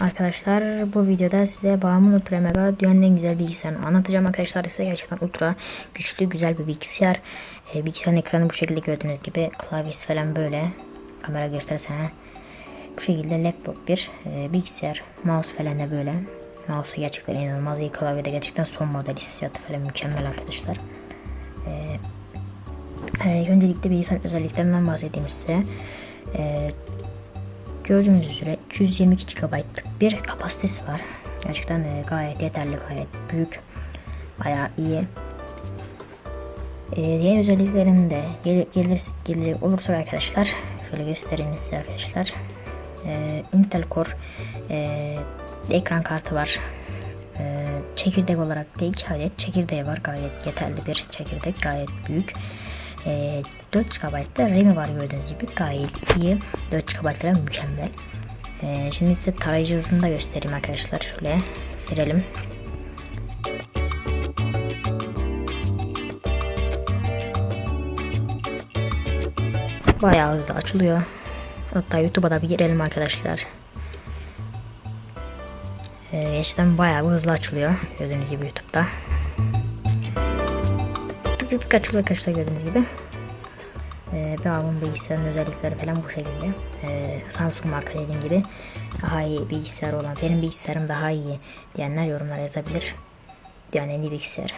Arkadaşlar bu videoda size Bağımın Ultra Mega dünyanın en güzel bilgisayarını anlatacağım arkadaşlar. Size gerçekten ultra güçlü güzel bir bilgisayar. Ee, bilgisayarın ekranı bu şekilde gördüğünüz gibi klavyesi falan böyle. Kamera göstersene. Bu şekilde laptop bir ee, bilgisayar. Mouse falan da böyle. Mouse gerçekten inanılmaz iyi klavyede gerçekten son model hissiyatı falan mükemmel arkadaşlar. Ee, e, öncelikle bilgisayar özelliklerinden bahsedeyim size. Ee, Gördüğünüz üzere 222 GB'lık bir kapasitesi var. Gerçekten e, gayet yeterli, gayet büyük. Bayağı iyi. E, diğer özelliklerinde gelir, gelir, gelir olursa arkadaşlar şöyle göstereyim size arkadaşlar. E, Intel Core e, ekran kartı var. E, çekirdek olarak da iki adet çekirdeği var. Gayet yeterli bir çekirdek. Gayet büyük. E, 4 GB da RAM'i var gördüğünüz gibi. Gayet iyi. 4 GB RAM mükemmel. E, şimdi size tarayıcı hızını da göstereyim arkadaşlar. Şöyle girelim. Bayağı hızlı açılıyor. Hatta YouTube'a da bir girelim arkadaşlar. Ee, gerçekten bayağı hızlı açılıyor. Gördüğünüz gibi YouTube'da. Tık açılıyor arkadaşlar gördüğünüz gibi. Ee, Bravo'nun bilgisayarın özellikleri falan bu şekilde. Ee, Samsung marka dediğim gibi daha iyi bilgisayar olan benim bilgisayarım daha iyi diyenler yorumlara yazabilir. Yani en iyi bilgisayar.